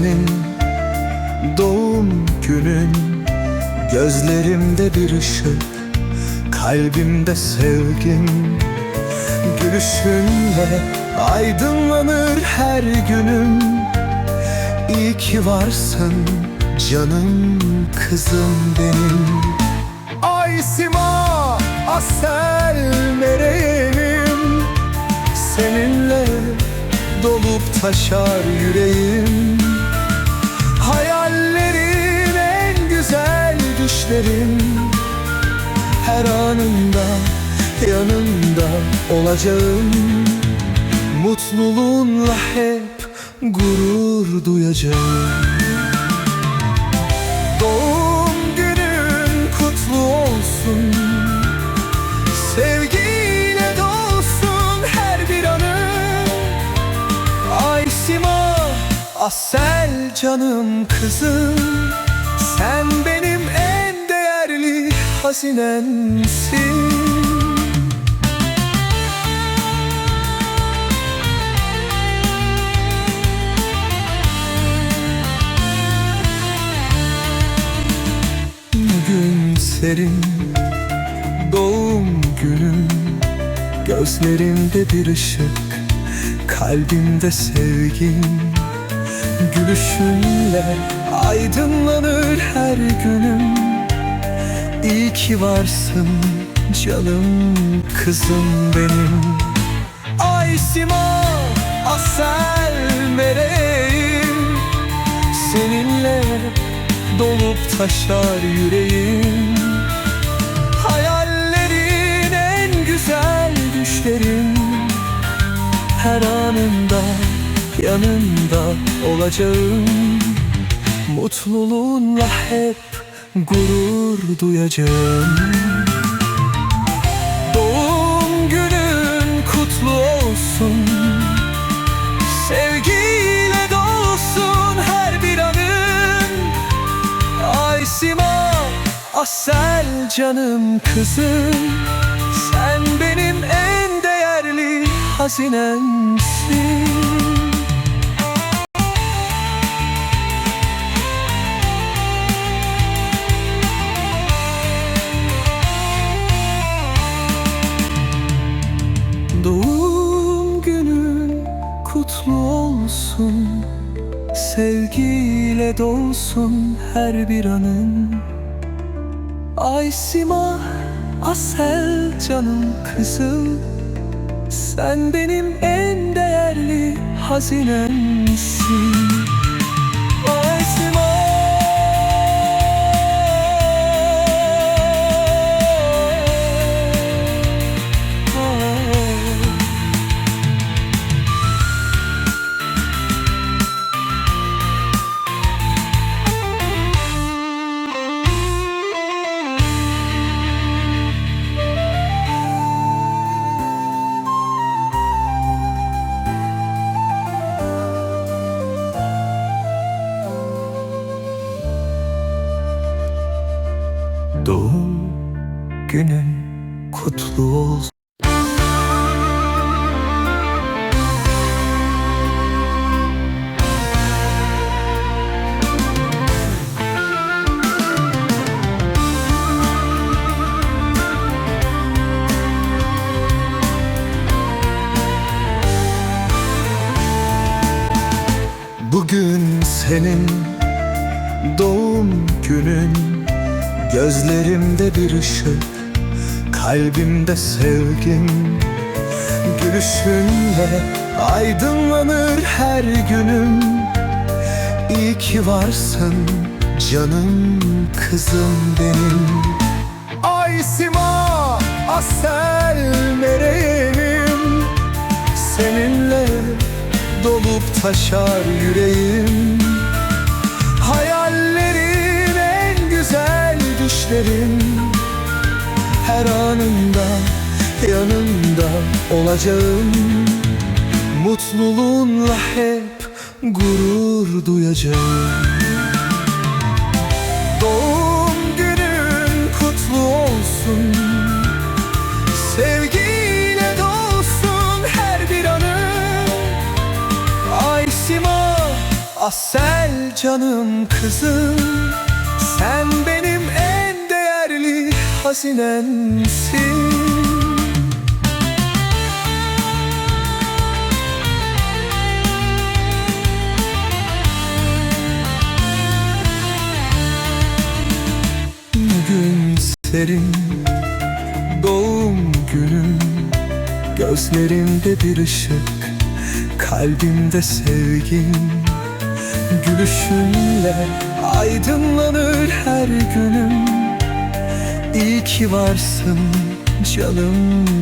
senin doğum günün. Gözlerimde bir ışık Kalbimde sevgin. Gülüşünle aydınlanır her günüm. İyi ki varsın canım kızım benim. Ay sima asel meleğim Seninle dolup taşar yüreğim düşlerim Her anında yanında olacağım. Mutluluğunla hep gurur duyacağım. Doğum günün kutlu olsun. Sevgiyle dolsun her bir anın Ay Sima Asel canım kızım. Sen benim en değerli hazinemsin Gün serin doğum günün Gözlerimde bir ışık Kalbimde sevgin Gülüşünle aydınlanır her günüm İyi ki varsın canım kızım benim. Ay sima asel meleğim Seninle dolup taşar yüreğim. Hayallerin en güzel düşlerim Her anında yanında olacağım. Mutluluğunla hep gurur duyacağım. Doğum günün kutlu olsun. Sevgiyle dolsun her bir anın. Ay Sima Asel canım kızım. Sen benim en değerli hazinemsin Doğum günün kutlu olsun. Sevgiyle dolsun her bir anın. Ay Sima Asel canım kızım. Sen benim en değerli hazinemsin Doğum günün kutlu olsun. Bugün senin doğum günün Gözlerimde bir ışık Kalbimde sevgin Gülüşünle aydınlanır her günüm. İyi ki varsın canım kızım benim. Ay sima asel meleğim Seninle dolup taşar yüreğim düşlerim Her anında yanında olacağım. Mutluluğunla hep gurur duyacağım. Doğum günün kutlu olsun. Sevgiyle dolsun her bir anın Ay Sima Asel canım kızım. Sen benim en değerli hazinemsin Gün serin Doğum günün Gözlerimde bir ışık Kalbimde sevgin Gülüşünle aydınlanır her günüm İyi ki varsın canım